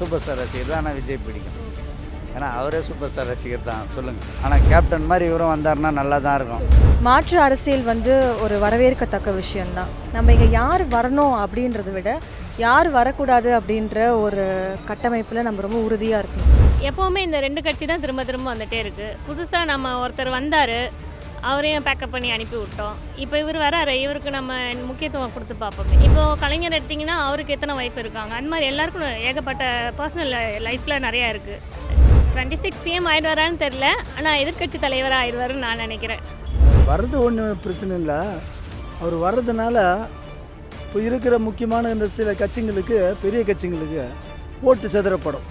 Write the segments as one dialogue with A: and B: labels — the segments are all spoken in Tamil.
A: சூப்பர் ஸ்டார் ரசிகர் தான். ஆனால் விஜய் பிடிக்கும். ஏன்னா அவரே சூப்பர் ஸ்டார் ரசிகர் தான். சொல்லுங்கள் ஆனால் கேப்டன் மாதிரி இவரும் வந்தாருன்னா நல்லா தான் இருக்கும்.
B: மாற்று அரசியல் வந்து ஒரு வரவேற்கத்தக்க விஷயம்தான். நம்ம இங்கே யார் வரணும் அப்படின்றத விட யார் வரக்கூடாது அப்படின்ற ஒரு கட்டமைப்பில் நம்ம ரொம்ப உறுதியாக இருக்கணும்.
C: எப்போவுமே இந்த ரெண்டு கட்சி தான் திரும்ப திரும்ப வந்துட்டே இருக்குது புதுசாக நம்ம ஒருத்தர் வந்தார். அவரையும் பேக்கப் பண்ணி அனுப்பி விட்டோம் இப்போ இவர் வராரு இவருக்கு நம்ம முக்கியத்துவம் கொடுத்து பார்ப்போமே. இப்போ கலைஞர் எடுத்திங்கன்னா அவருக்கு எத்தனை ஒய்ஃப் இருக்காங்க? அந்த மாதிரி எல்லாருக்கும் ஏகப்பட்ட பர்சனல் லைஃப்பில் நிறையா இருக்குது டுவெண்ட்டி சிக்ஸ் சிஎம் ஆயிடுவாரான்னு தெரில ஆனால் எதிர்க்கட்சி தலைவராக ஆயிடுவாருன்னு நான் நினைக்கிறேன்.
D: வர்றது ஒன்றும் பிரச்சனை இல்லை. அவர் வர்றதுனால இப்போ இருக்கிற முக்கியமான இந்த சில கட்சிங்களுக்கு பெரிய கட்சிங்களுக்கு ஓட்டு செதறப்படும்.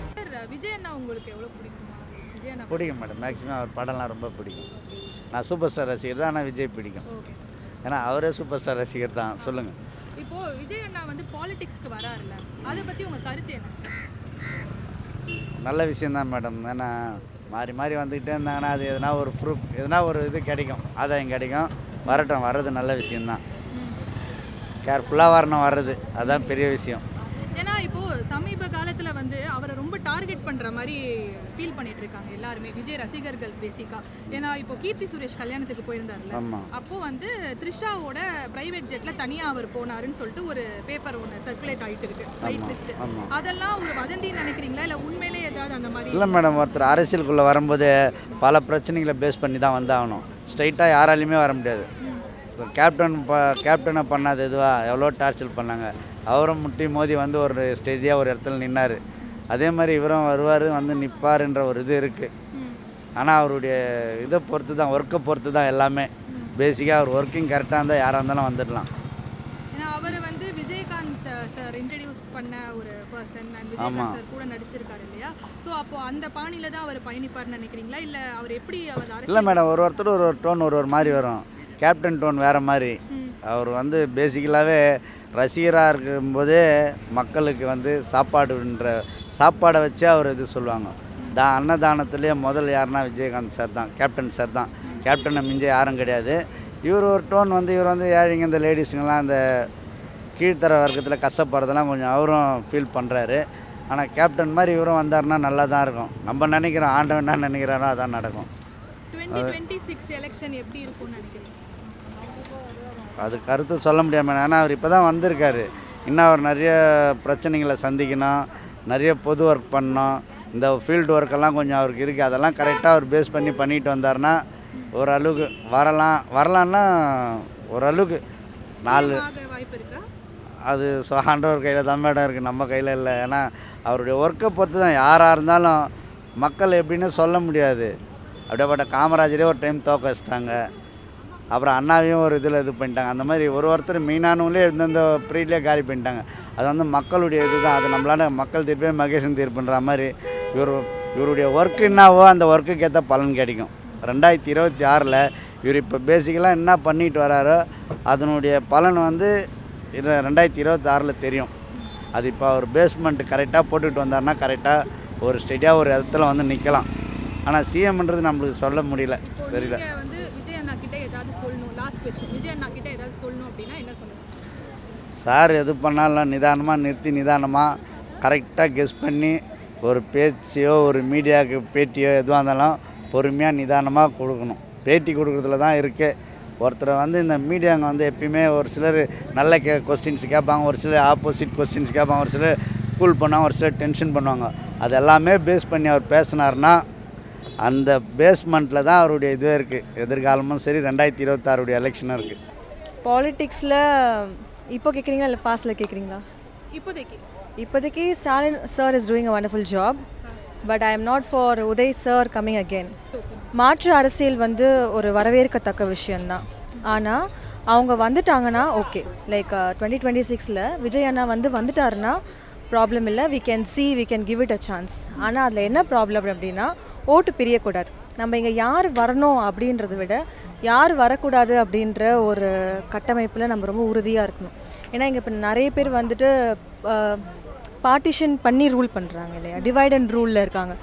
E: விஜய் அண்ணா உங்களுக்கு எவ்வளோ பிடிக்குமா
A: மேடம். மேக்ஸிமம் அவர் படம்லாம் ரொம்ப பிடிக்கும். நான் சூப்பர் ஸ்டார் ரசிகர் தான் ஆனால் விஜய் பிடிக்கும். ஏன்னா அவரே சூப்பர் ஸ்டார் ரசிகர் தான். சொல்லுங்கள்
E: இப்போ விஜய் அண்ணா வந்து பாலிடிக்ஸ்க்கு வராருல்ல. அதை பத்தி உங்க கருத்து என்ன?
A: நல்ல விஷயந்தான் மேடம். ஏன்னா மாறி மாறி வந்துக்கிட்டே இருந்தாங்கன்னா அது எதனா ஒரு ப்ரூஃப் எதனா ஒரு இது கிடைக்கும். ஆதாயம் கிடைக்கும். வரட்டும். வர்றது நல்ல விஷயந்தான் கேர்ஃபுல்லாக வரணும். வர்றது. அதான் பெரிய விஷயம்.
E: சமீப காலத்துல வந்து அவரை ரொம்ப டார்கெட் பண்ற மாதிரி ஃபீல் பண்ணிட்டு இருக்காங்க எல்லாருமே. விஜய் ரசிகர்கள் பேசிக்கா. ஏன்னா இப்போ கீர்த்தி சுரேஷ் கல்யாணத்துக்கு போயிருந்தாருல அப்போ வந்து த்ரிஷாவோட பிரைவேட் ஜெட்ல தனியா அவர் போனாருன்னு சொல்லிட்டு ஒரு பேப்பர் ஒன்று சர்க்குலேட் ஆயிட்டு இருக்கு. ரைட் லிஸ்ட் அதெல்லாம் ஒரு வதந்தின்னு நினைக்கிறீங்களா? இல்ல உண்மையிலே ஏதாவது அந்த மாதிரி
A: இல்லை மேடம் ஒருத்தர் அரசியலுக்குள்ளே வரும்போது பல பிரச்சனைகளை பேஸ் பண்ணி தான் வந்தாகணும். ஸ்ட்ரைட்டாக யாராலையுமே வர முடியாது. கேப்டன் ப கேப்டனை பண்ணாது எதுவா? எவ்வளோ டார்ச்சர் பண்ணாங்க. அவரும் முட்டி மோதி வந்து ஒரு ஸ்டேஜியாக ஒரு இடத்துல நின்னார். அதே மாதிரி இவரும் வருவார் வந்து நிற்பாருன்ற ஒரு இது இருக்குது. ஆனால் அவருடைய இதை பொறுத்து தான் ஒர்க்கை பொறுத்து தான் எல்லாமே. பேசிக்காக அவர் ஒர்க்கிங் கரெக்டாக இருந்தால் யாராக இருந்தாலும் வந்துடலாம்.
E: அவர் வந்து விஜயகாந்த் சார் இன்ட்ரடியூஸ் பண்ண ஒரு பர்சன் அண்ட். விஜயகாந்த் சார் கூட நடிச்சிருக்காரு இல்லையா? ஸோ அப்போ அந்த பாணியில தான் அவர் பயணிப்பார்னு நினைக்கிறீங்களா? இல்லை அவர் எப்படி அவர்
A: இல்லை மேடம் ஒரு ஒருத்தர் ஒரு ஒரு டோன் ஒரு ஒரு மாதிரி வரும். கேப்டன் டோன் வேறு மாதிரி. அவர் வந்து பேசிக்கலாகவே ரசிகராக இருக்கும்போதே மக்களுக்கு வந்து சாப்பாடுன்ற சாப்பாடை வச்சு அவர் இது சொல்லுவாங்க. தா அன்னதானத்துலேயே முதல் யாருன்னா விஜயகாந்த் சார் தான் கேப்டன் சார் தான். கேப்டனை மிஞ்ச யாரும் கிடையாது. இவர் ஒரு டோன் வந்து இவர் வந்து ஏழைங்க இந்த லேடிஸுங்கெல்லாம் அந்த கீழ்த்தர வர்க்கத்தில் கஷ்டப்படுறதெல்லாம் கொஞ்சம் அவரும் ஃபீல் பண்ணுறாரு ஆனால் கேப்டன் மாதிரி இவரும் வந்தாருன்னா நல்லா தான் இருக்கும். நம்ம நினைக்கிறோம் ஆண்டவன் என்ன நினைக்கிறாரோ அதான் நடக்கும்.
E: டுவெண்ட்டி டுவெண்ட்டி சிக்ஸ் எலெக்ஷன் எப்படி இருக்கும்னு நினைக்கிறேன்
A: அது கருத்து சொல்ல முடியாமல் ஏன்னா அவர் இப்போ தான் வந்திருக்காரு. இன்னும் அவர் நிறைய பிரச்சனைகளை சந்திக்கணும் நிறைய பொது ஒர்க் பண்ணணும். இந்த ஃபீல்டு ஒர்க்கெல்லாம் கொஞ்சம் அவருக்கு இருக்குது அதெல்லாம் கரெக்டாக அவர் பேஸ் பண்ணி பண்ணிட்டு வந்தாருன்னா ஓரளவுக்கு வரலாம். வரலான்னா ஓரளவுக்கு நாலு அது ஸோ ஆண்டவர் கையில் தான் மேடம் இருக்குது நம்ம கையில் இல்லை. ஏன்னா அவருடைய ஒர்க்கை பொறுத்து தான். யாராக இருந்தாலும் மக்கள் எப்படின்னு சொல்ல முடியாது. அப்படியேப்பட்ட காமராஜரே ஒரு டைம் தோக்க வச்சிட்டாங்க. அப்புறம் அண்ணாவையும் ஒரு இதில் இது பண்ணிட்டாங்க. அந்த மாதிரி ஒரு ஒருத்தர் மெயினானவங்களே இந்தந்த ப்ரீட்லேயே காலி பண்ணிட்டாங்க. அது வந்து மக்களுடைய இது தான் அது நம்மளால மக்கள் தீர்ப்பே மகேசன் தீர்ப்புன்ற மாதிரி இவர் இவருடைய ஒர்க்கு என்னவோ அந்த ஒர்க்குக்கு ஏற்ற பலன் கிடைக்கும். ரெண்டாயிரத்தி இருபத்தி ஆறில் இவர் இப்போ பேசிக்கலாக என்ன பண்ணிட்டு வராரோ அதனுடைய பலன் வந்து ரெண்டாயிரத்தி இருபத்தி ஆறில் தெரியும். அது இப்போ அவர் பேஸ்மெண்ட் கரெக்டாக போட்டுக்கிட்டு வந்தாருன்னா கரெக்டாக ஒரு ஸ்டெடியாக ஒரு இடத்துல வந்து நிற்கலாம் ஆனால் சிஎம்ன்றது நம்மளுக்கு சொல்ல முடியல. தெரியல
E: நீங்க வந்து விஜய் அண்ணா கிட்ட ஏதாவது விஜய் அண்ணா கிட்ட ஏதாவது சொல்லணும் அப்படின்னா என்ன சொல்லணும்
A: சார் எது பண்ணாலும் நிதானமாக நிறுத்தி நிதானமாக கரெக்டாக கெஸ் பண்ணி ஒரு பேச்சையோ ஒரு மீடியாவுக்கு பேட்டியோ எதுவாக இருந்தாலும் பொறுமையாக நிதானமாக கொடுக்கணும். பேட்டி கொடுக்குறதுல தான் இருக்குது ஒருத்தரை வந்து இந்த மீடியாங்க வந்து எப்பயுமே ஒரு சிலர் நல்ல கே கொஸ்டின்ஸ் கேட்பாங்க ஒரு சிலர் ஆப்போசிட் கொஸ்டின்ஸ் கேட்பாங்க ஒரு சிலர் கூல் பண்ணுவாங்க ஒரு சிலர் டென்ஷன் பண்ணுவாங்க. அது எல்லாமே பேஸ் பண்ணி அவர் பேசினார்னா அந்த பேஸ்மெண்ட்டில் தான் அவருடைய இதுவே இருக்குது எதிர்காலமும் சரி ரெண்டாயிரத்தி இருபத்தாறுடைய எலெக்ஷனும் இருக்குது
B: பாலிட்டிக்ஸில் இப்போ கேட்குறீங்களா இல்லை பாஸ்டில் கேட்குறீங்களா
E: இப்போதைக்கு.
B: இப்போதைக்கு Stalin sir is doing a wonderful job but I am not for Uday sir coming again மாற்று அரசியல் வந்து ஒரு வரவேற்கத்தக்க விஷயந்தான் ஆனால் அவங்க வந்துட்டாங்கன்னா ஓகே லைக் டுவெண்ட்டி டுவெண்ட்டி சிக்ஸில் விஜய் அண்ணா வந்து வந்துட்டாருன்னா ப்ராப்ளம் இல்லை. We can see we can give it a chance ஆனால் அதில் என்ன ப்ராப்ளம் அப்படின்னா ஓட்டு பிரியக்கூடாது. நம்ம இங்கே யார் வரணும் அப்படின்றத விட யார் வரக்கூடாது அப்படின்ற ஒரு கட்டமைப்பில் நம்ம ரொம்ப உறுதியாக இருக்கணும். ஏன்னா இங்கே இப்போ நிறைய பேர் வந்துட்டு பார்ட்டிஷன் பண்ணி ரூல் பண்ணுறாங்க இல்லையா? டிவைட் அண்ட் ரூலில் இருக்காங்க.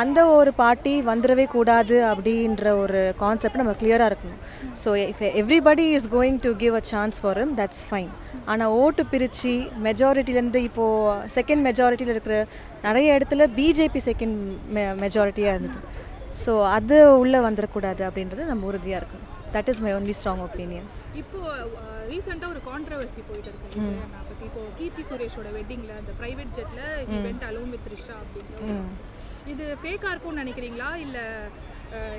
B: அந்த ஒரு பார்ட்டி வந்துடவே கூடாது அப்படின்ற ஒரு கான்செப்ட் நம்ம கிளியராக இருக்கணும். So if everybody is going to give a chance for him that's fine ஆனால் ஓட்டு பிரித்து மெஜாரிட்டிலேருந்து இப்போது செகண்ட் மெஜாரிட்டியில் இருக்கிற நிறைய இடத்துல பிஜேபி செகண்ட் மெ மெஜாரிட்டியாக இருந்தது. ஸோ அது உள்ளே வந்துடக்கூடாது அப்படின்றது நம்ம உறுதியாக இருக்கணும். That is my only strong opinion
E: இப்போ ரீசெண்டாக ஒரு கான்ட்ரவர்சி போயிட்டு இருக்கு. இப்போ கீர்த்தி சுரேஷோட வெட்டிங்ல அந்த private went alone with Trisha அப்படின்ற. இது ஃபேக்காக இருக்கும்னு நினைக்கிறீங்களா? இல்லை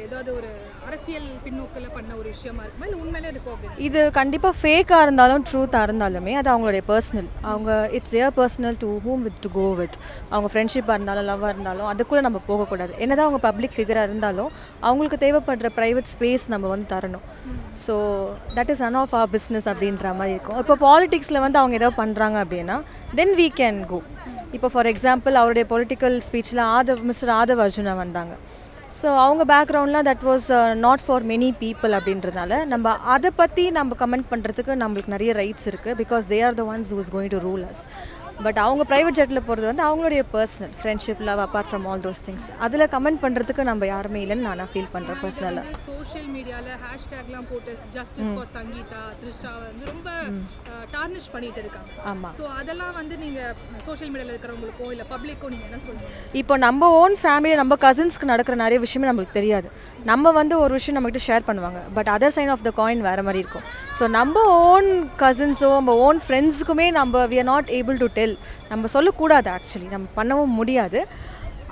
E: ஏதாவது ஒரு அரசியல் பின்னோக்கில் பண்ண ஒரு விஷயமா இருக்குமா? இல்லை உண்மையிலே இருக்கும் அப்படின்னு?
B: இது கண்டிப்பாக ஃபேக்காக இருந்தாலும் ட்ரூத்தாக இருந்தாலுமே அது அவங்களுடைய பர்சனல் அவங்க it's their personal to whom with to go with அவங்க ஃப்ரெண்ட்ஷிப்பாக இருந்தாலும் லவ்வாக இருந்தாலும் அதுக்குள்ளே நம்ம போகக்கூடாது. என்னதான் அவங்க பப்ளிக் ஃபிகராக இருந்தாலும் அவங்களுக்கு தேவைப்படுற ப்ரைவேட் ஸ்பேஸ் நம்ம வந்து தரணும். So that is none of our business அப்படின்ற மாதிரி இருக்கும். இப்போ பாலிடிக்ஸில் வந்து அவங்க ஏதாவது பண்ணுறாங்க அப்படின்னா தென் வீ கேன் கோ இப்போ ஃபார் எக்ஸாம்பிள் அவருடைய பொலிட்டிக்கல் ஸ்பீச்சில் ஆதவ் மிஸ்டர் ஆதவ் அர்ஜுனா வந்தாங்க. ஸோ அவங்க பேக்ரவுண்ட்லாம் that was not for many people அப்படின்றதுனால நம்ம அதை பற்றி நம்ம கமெண்ட் பண்ணுறதுக்கு நம்மளுக்கு நிறைய ரைட்ஸ் இருக்குது because they are the ones who is to rule us but அவங்க ப்ரைவேட் ஜெட்டில் போகிறது வந்து அவங்களுடைய personal friendship love apart from all those things அதில் கமெண்ட் பண்ணுறதுக்கு நம்ம யாருமே இல்லைன்னு நான் ஃபீல் பண்ணுறேன் பர்சனலாக
E: சோஷியல் மீடியால ஹேஷ்டேக்லாம் போட்டு ஜஸ்டிஸ் ஃபார் சங்கீதா த்ரிஷா வந்து ரொம்ப டார்னிஷ் பண்ணிட்டு இருக்காங்க.
B: ஆமாம்
E: ஸோ அதெல்லாம் வந்து நீங்க சோஷியல் மீடியால இருக்கிறவங்களுக்கோ இல்ல பப்ளிக்கோ நீங்க என்ன சொல்லுவீங்க
B: இப்போ நம்ம ஓன் ஃபேமிலியில் நம்ம கசின்ஸ்க்கு நடக்கிற நிறைய விஷயமே நம்மளுக்கு தெரியாது. நம்ம வந்து ஒரு விஷயம் நம்மகிட்ட ஷேர் பண்ணுவாங்க. But other side of the coin வேறு மாதிரி இருக்கும். ஸோ நம்ம ஓன் கசின்ஸோ நம்ம ஓன் ஃப்ரெண்ட்ஸுக்குமே நம்ம we are not able to tell நம்ம சொல்லக்கூடாது ஆக்சுவலி நம்ம பண்ணவும் முடியாது.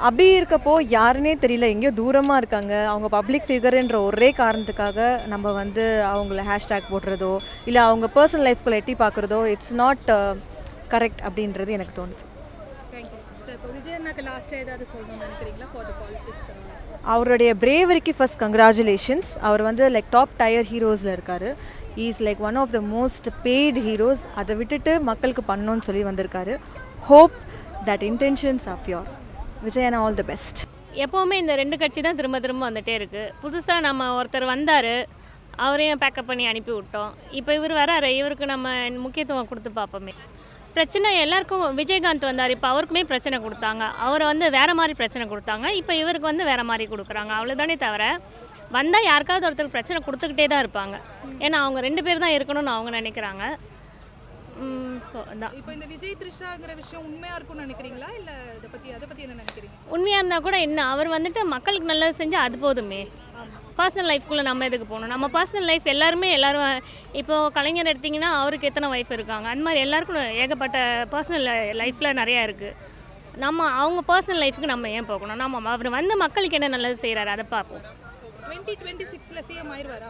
B: அப்படி இருக்கப்போ யாருன்னே தெரியல. எங்கேயோ தூரமாக இருக்காங்க. அவங்க பப்ளிக் ஃபிகர்ன்ற ஒரே காரணத்துக்காக நம்ம வந்து அவங்கள ஹேஷ்டேக் போடுறதோ இல்லை அவங்க பர்சனல் லைஃப்குள்ளே எட்டி பார்க்குறதோ இட்ஸ் நாட் கரெக்ட் uh, அப்படின்றது எனக்கு தோணுது. அவருடைய பிரேவரிக்கு ஃபஸ்ட் கங்க்ராச்சுலேஷன்ஸ் அவர் வந்து லைக் டாப் டயர் ஹீரோஸில் இருக்கார். Is like one of the most paid heroes அதை விட்டுட்டு மக்களுக்கு பண்ணணும்னு சொல்லி வந்திருக்காரு. Hope that intentions of your விஜயனா all the best
C: எப்போவுமே இந்த ரெண்டு கட்சி தான் திரும்ப திரும்ப வந்துகிட்டே இருக்குது புதுசாக நம்ம ஒருத்தர் வந்தார் அவரையும் பேக்கப் பண்ணி அனுப்பி விட்டோம். இப்போ இவர் வராரு இவருக்கு நம்ம முக்கியத்துவம் கொடுத்து பார்ப்போமே. பிரச்சனை எல்லாருக்கும் விஜயகாந்த் வந்தார் இப்போ அவருக்குமே பிரச்சனை கொடுத்தாங்க. அவரை வந்து வேறு மாதிரி பிரச்சனை கொடுத்தாங்க. இப்போ இவருக்கு வந்து வேறு மாதிரி கொடுக்குறாங்க. அவ்வளோதானே தவிர வந்தால் யாருக்காவது ஒருத்தருக்கு பிரச்சனை கொடுத்துக்கிட்டே தான் இருப்பாங்க. ஏன்னா அவங்க ரெண்டு பேர் தான் இருக்கணும்னு அவங்க நினைக்கிறாங்க. ஸோ அதான்.
E: இப்போ இந்த விஜய் த்ரிஷாங்கிற விஷயம் உண்மையா இருக்கும்னு நினைக்கிறீங்களா? இல்ல இதை பத்தி அதை பத்தி என்ன நினைக்கிறீங்க?
C: உண்மையாக இருந்தால் கூட என்ன? அவர் வந்துட்டு மக்களுக்கு நல்லது செஞ்சால் அது போதுமே. பர்சனல் லைஃப்குள்ளே நம்ம எதுக்கு போகணும்? நம்ம பர்சனல் லைஃப் எல்லாருமே எல்லாரும் இப்போது கலைஞர் எடுத்திங்கன்னா அவருக்கு எத்தனை ஒய்ஃப் இருக்காங்க? அந்த மாதிரி எல்லாருக்கும் ஏகப்பட்ட பர்சனல் லைஃப்பில் நிறையா இருக்குது நம்ம அவங்க பர்சனல் லைஃபுக்கு நம்ம ஏன் போகணும்? நம்ம அவர் வந்து மக்களுக்கு என்ன நல்லது செய்கிறாரு அதை பார்ப்போம்.
E: டுவெண்ட்டி டுவெண்ட்டி சிக்ஸில் சிஎம் ஆயிடுவாரா?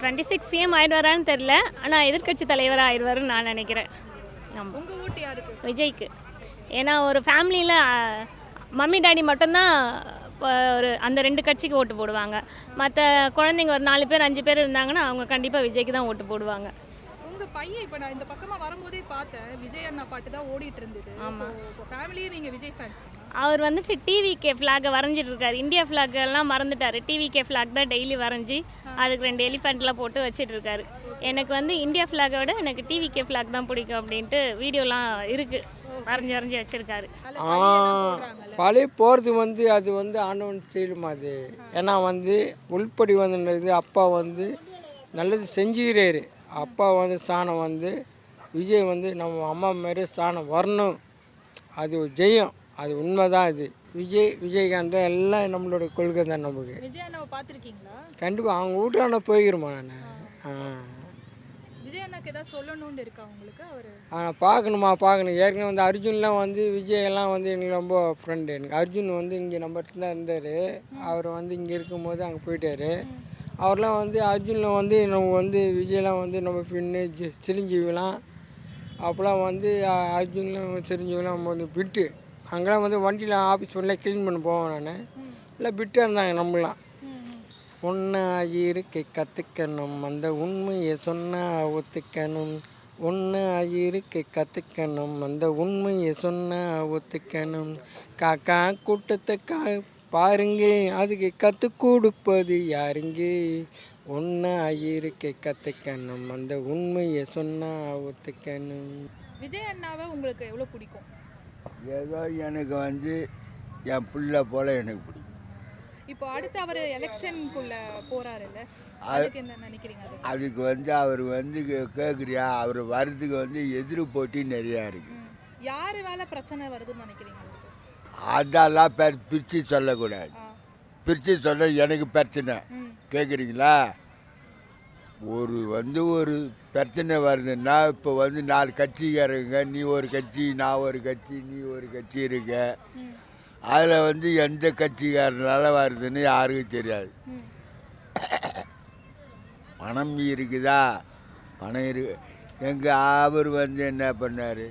C: டுவெண்ட்டி சிக்ஸ் சிஎம் ஆயிடுவாரான்னு தெரில ஆனால் எதிர்க்கட்சி தலைவராக ஆயிடுவாருன்னு நான் நினைக்கிறேன். ஆமாம்
E: உங்க ஓட்டு யாருக்கு?
C: விஜய்க்கு. ஏன்னா ஒரு ஃபேமிலியில் மம்மி டாடி மட்டும்தான் ஒரு அந்த ரெண்டு கட்சிக்கு ஓட்டு போடுவாங்க. மற்ற குழந்தைங்க ஒரு நாலு பேர் அஞ்சு பேர் இருந்தாங்கன்னா அவங்க கண்டிப்பாக விஜய்க்கு தான் ஓட்டு போடுவாங்க.
E: உங்க பையன் இப்போ நான் இந்த பக்கமா வரும்போதே பார்த்தேன். விஜய் அண்ணா பாட்டு தான் ஓடிட்டு இருந்தது. இப்போ ஃபேமிலியே நீங்க விஜய் ஃபேன்ஸ்
C: அவர் வந்துட்டு டிவிகே ஃப்ளாகை வரைஞ்சிட்டு இருக்காரு. இந்தியா flag எல்லாம் மறந்துட்டாரு. டிவிகே ஃப்ளாக் தான் டெய்லி வரைஞ்சி அதுக்கு ரெண்டு எலிஃபெண்ட்லாம் போட்டு வச்சிட்டு இருக்காரு. எனக்கு வந்து இந்தியா ஃப்ளாகை விட எனக்கு டிவிகே ஃப்ளாக் தான் பிடிக்கும் அப்படின்ட்டு வீடியோலாம் இருக்குது வரைஞ்சி வரைஞ்சி வச்சிருக்காரு.
F: பழைய போகிறது வந்து அது வந்து ஆண்டவன் செய்யலுமா அது? ஏன்னா வந்து உள்படி வந்து அப்பா வந்து நல்லது செஞ்சுக்கிறாரு அப்பா வந்து ஸ்தானம் வந்து விஜய் வந்து நம்ம அம்மா மாரி ஸ்தானம் வரணும். அது ஜெயம். அது உண்மை தான் இது விஜய் விஜயகாந்த் எல்லாம் நம்மளோட கொள்கை தான் நமக்கு. கண்டிப்பாக அவங்க வீட்டான போய்க்கிறோமா நான். ஆ.
E: விஜய் அண்ணாக்கு ஏதாவது சொல்லணும்னு இருக்கா உங்களுக்கு? அவர்
F: ஆனால் பார்க்கணுமா பார்க்கணும். ஏற்கனவே வந்து அர்ஜுன்லாம் வந்து விஜய் எல்லாம் வந்து எனக்கு ரொம்ப ஃப்ரெண்டு எனக்கு அர்ஜுன் வந்து இங்கே நம்ம இடத்துல தான் இருந்தார். அவர் வந்து இங்கே இருக்கும்போது அங்கே போயிட்டாரு. அவர்லாம் வந்து அர்ஜுனில் வந்து நம்ம வந்து விஜய்லாம் வந்து நம்ம பின்னு ஜி- சிரஞ்சீவிலாம். அப்போலாம் வந்து அர்ஜுன்லாம் சிரஞ்சீவிலாம் வந்து பிட்டு அங்கெல்லாம் வந்து வண்டியில் ஆஃபீஸ் பண்ணல க்ளீன் பண்ண போவேன் நான். எல்லாம் பிட்டாக இருந்தாங்க நம்மளாம் ஒன்றா இருக்கை கற்றுக்கணும் அந்த உண்மையை சொன்னால் ஒத்துக்கணும். ஒன்றா இருக்கை கற்றுக்கணும் அந்த உண்மையை சொன்னால் ஒத்துக்கணும். காக்கா கூட்டத்தை கா பாருங்க. அதுக்கு கற்றுக் கொடுப்பது யாருங்க? ஒன்றா இருக்கை கற்றுக்கணும் அந்த உண்மையை சொன்னால் ஒத்துக்கணும்.
E: விஜய் அண்ணாவை உங்களுக்கு எவ்வளோ பிடிக்கும்?
A: ஏதோ எனக்கு வந்து
G: என் பிள்ளை போல் எனக்கு பிடிக்கும்.
E: இப்போ அடுத்து அவர் எலெக்ஷனுக்குள்ள போறாருல்ல அதுக்கு என்ன நினைக்கிறீங்க அது
G: அதுக்கு வந்து அவர் வந்து கேட்குறியா அவர் வர்றதுக்கு வந்து எதிர் போட்டி நிறையா இருக்குது
E: ம். யாரு வேலை பிரச்சனை வருதுன்னு நினைக்கிறீங்க?
G: அதெல்லாம் பேர் பிரித்து சொல்லக்கூடாது. பிரித்து சொல்ல எனக்கு பிரச்சனை. கேட்குறீங்களா ஒரு வந்து ஒரு பிரச்சனை வருதுன்னா இப்போ வந்து நாலு கட்சிக்காரங்க நீ ஒரு கட்சி நான் ஒரு கட்சி நீ ஒரு கட்சி இருக்க. அதில் வந்து எந்த கட்சிக்காரனால வருதுன்னு யாருக்கும் தெரியாது. பணம் இருக்குதா? பணம் இருக்கு. எங்கள் அவர் வந்து என்ன பண்ணார்?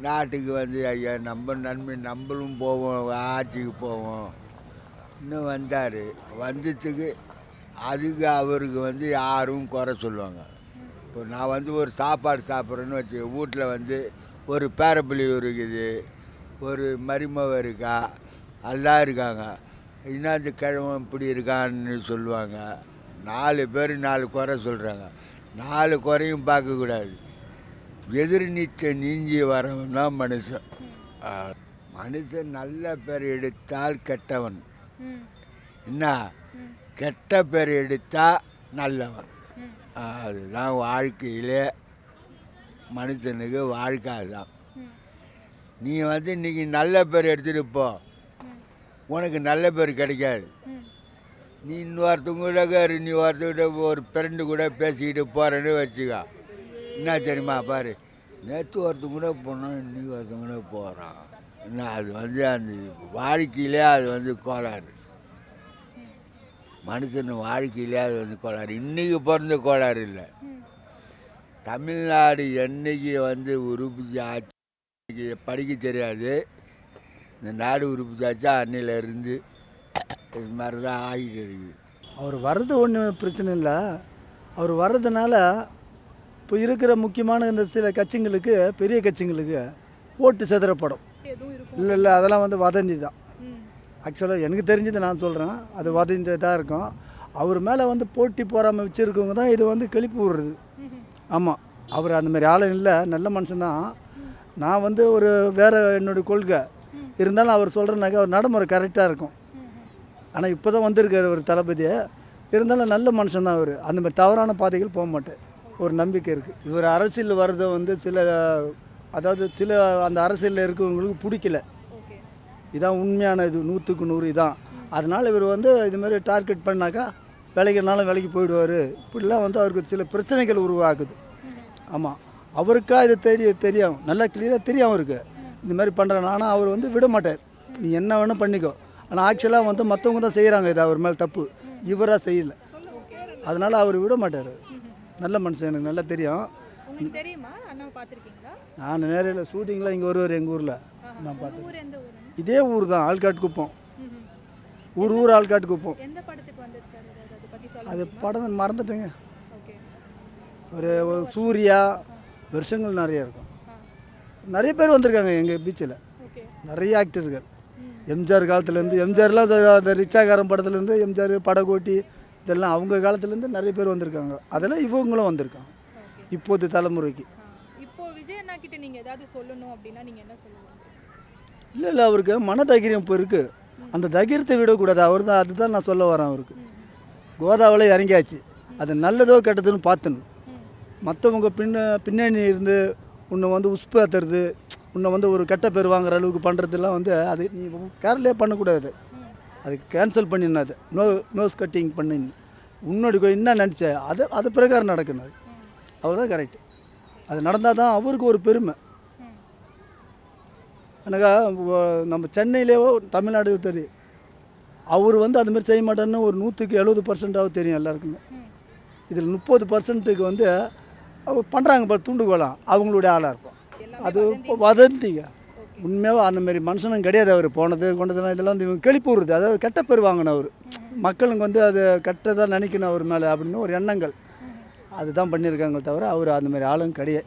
G: நாட்டுக்கு வந்து ஐயா நம்ம நன்மை நம்மளும் போவோம் ஆட்சிக்கு போவோம். இன்னும் வந்தார். வந்ததுக்கு அதுக்கு அவருக்கு வந்து யாரும் குறை சொல்லுவாங்க. இப்போ நான் வந்து ஒரு சாப்பாடு சாப்பிட்றேன்னு வச்சு வீட்டில் வந்து ஒரு பேரப்பிள்ளி இருக்குது. ஒரு மருமவ இருக்கா எல்லாம் இருக்காங்க. இன்னும் அந்த கிழமை இப்படி இருக்கான்னு சொல்லுவாங்க. நாலு பேர் நாலு குறை சொல்கிறாங்க நாலு குறையும் பார்க்கக்கூடாது எதிர் நீச்ச நீஞ்சி வரவன் தான் மனுஷன். மனுஷன் நல்ல பேர் எடுத்தால் கெட்டவன். என்ன. கெட்ட பேர் எடுத்தா நல்லவன். அதுதான் வாழ்க்கையிலே மனுஷனுக்கு வாழ்க்கை
E: ம்.
G: நீ வந்து இன்னைக்கு நல்ல பேர் எடுத்துகிட்டு போ. உனக்கு நல்ல பேர் கிடைக்காது. நீ இன்னொருத்தவங்க கூட நீ ஒருத்தவங்கிட்ட ஒரு ஃப்ரெண்டு கூட பேசிக்கிட்டு போகிறேன்னு வச்சுக்கோ. என்ன தெரியுமா பாரு நேற்று ஒருத்தவங்க கூட போனோம் இன்னைக்கு ஒருத்தவங்க கூட போகிறான் என்ன அது வந்து அந்த வாழ்க்கையிலே அது வந்து கோளாறு. மனுஷன் வாழ்க்கையிலே அது வந்து கோளாறு. இன்னைக்கு பிறந்த கோளாறு இல்லை. தமிழ்நாடு என்னைக்கு வந்து உருப்படி ஆட்சி படிக்க தெரியாது. இந்த நாடு உருப்படி ஆச்சா அன்னையிலேருந்து இது மாதிரி தான் ஆகிட்டு இருக்குது.
D: அவர் வர்றது ஒன்றும் பிரச்சனை இல்லை. அவர் வர்றதுனால இப்போ இருக்கிற முக்கியமான இந்த சில கட்சிங்களுக்கு பெரிய கட்சிங்களுக்கு ஓட்டு செதறப்படும். இல்லை இல்லை அதெல்லாம் வந்து வதந்தி தான்
E: ம்.
D: ஆக்சுவலாக எனக்கு தெரிஞ்சது நான் சொல்கிறேன் அது வதந்தி தான் இருக்கும். அவர் மேலே வந்து போட்டி போகாமல் வச்சுருக்கவங்க தான் இது வந்து கிளப்பி விடுறது. ஆமாம் அவர் அந்த மாதிரி ஆளும் இல்லை. நல்ல மனுஷன்தான். நான் வந்து ஒரு வேறு என்னுடைய கொள்கை. இருந்தாலும் அவர் சொல்கிறனாக்கா அவர் நடைமுறை கரெக்டாக இருக்கும். ஆனால் இப்போ தான் வந்திருக்கார் ஒரு தளபதி இருந்தாலும் நல்ல மனுஷன் தான் அவர். அந்த மாதிரி தவறான பாதைகள் போக மாட்டேன். ஒரு நம்பிக்கை இருக்குது இவர் அரசியல் வர்றதை வந்து சில அதாவது சில அந்த அரசியலில் இருக்கிறவங்களுக்கு பிடிக்கல. இதான் உண்மையான இது. நூற்றுக்கு நூறு இதான். அதனால் இவர் வந்து இதுமாரி டார்கெட் பண்ணாக்கா வேலைக்குனாலும் வேலைக்கு போயிடுவார். இப்படிலாம் வந்து அவருக்கு சில பிரச்சனைகள் உருவாக்குது ஆமாம் அவருக்கா இது தேடி தெரியும் நல்லா கிளியராக தெரியும் அவருக்கு இந்த மாதிரி பண்ணுறேன் ஆனால் அவர் வந்து விட மாட்டார். நீ என்ன வேணும் பண்ணிக்கோ. ஆனால் ஆக்சுவலாக வந்து மற்றவங்க தான் செய்கிறாங்க இது. அவர் மேலே தப்பு. இவராக செய்யல. அதனால் அவர் விட மாட்டார். நல்ல மனுஷன் எனக்கு நல்லா தெரியும். நான் நேரில் ஷூட்டிங்லாம் இங்கே வருவார் எங்கள் ஊரில். நான் பார்த்தேன் இதே ஊர் தான் ஆள்காட்டு குப்பம். ஊர் ஊர் ஆள்காட்டு குப்பம்
E: அதை
D: படம் மறந்துட்டேங்க. ஒரு சூர்யா வருஷங்கள் நிறைய இருக்கும். நிறைய பேர் வந்திருக்காங்க எங்கள் பீச்சில் நிறைய ஆக்டர்கள். எம்ஜிஆர் காலத்துலேருந்து எம்ஜிஆர்லாம் அந்த- ரிச்சாகாரம் படத்துலேருந்து எம்ஜிஆர் படகோட்டி இதெல்லாம் அவங்க காலத்துலேருந்து நிறைய பேர் வந்திருக்காங்க. அதெல்லாம் இவங்களும் வந்திருக்காங்க. இப்போது தலைமுறைக்கு.
E: இப்போ விஜய் கிட்ட நீங்கள் ஏதாவது சொல்லணும் அப்படின்னா நீங்கள் என்ன
D: இல்லை இல்லை அவருக்கு மன தைரியம் இப்போ இருக்குது அந்த தைரியத்தை விடக்கூடாது. அவர் தான் அதுதான் நான் சொல்ல வரேன் அவருக்கு. கோதாவில் இறங்கியாச்சு. அது நல்லதோ கெட்டதுன்னு பார்த்துணும் மற்றவங்க பின்ன பின்னணி இருந்து உன்னை வந்து உஸ்பேத்துறது உன்னை வந்து ஒரு கெட்ட பேர் வாங்குற அளவுக்கு பண்ணுறதுலாம் வந்து அது நீ கேர்லேயே பண்ணக்கூடாது. அது கேன்சல் பண்ணிடணும் அது. நோ நோஸ் கட்டிங் பண்ணி உன்னோட என்ன நினச்ச அது அது பிரகாரம் நடக்கணும் அது. அவ்வளோதான் கரெக்ட் அது நடந்தால் தான் அவருக்கு ஒரு பெருமை. எனக்கா நம்ம சென்னையிலேயோ தமிழ்நாடு தெரியும். அவர் வந்து அதுமாரி செய்ய மாட்டாருன்னு ஒரு நூற்றுக்கு எழுபது பர்சன்டாவது தெரியும் எல்லாருக்குமே. இதில் முப்பது பர்சன்ட்டுக்கு வந்து பண்ணுறாங்க பாரு தூண்டுகோலாம். அவங்களுடைய ஆளாக இருக்கும். அது வதந்திங்க. உண்மையாக அந்த மாதிரி மனுஷனும் கிடையாது அவர். போனது கொண்டதெல்லாம் இதெல்லாம் வந்து இவங்க கிளப்பி விடுறது அதாவது கெட்ட பேர் வாங்கின அவர். மக்களுக்கு வந்து அது கெட்டதாக நினைக்கணும் அவர் மேலே அப்படின்னு ஒரு எண்ணங்கள். அதுதான் பண்ணியிருக்காங்க தவிர அவர் அந்த மாதிரி ஆளும் கிடையாது.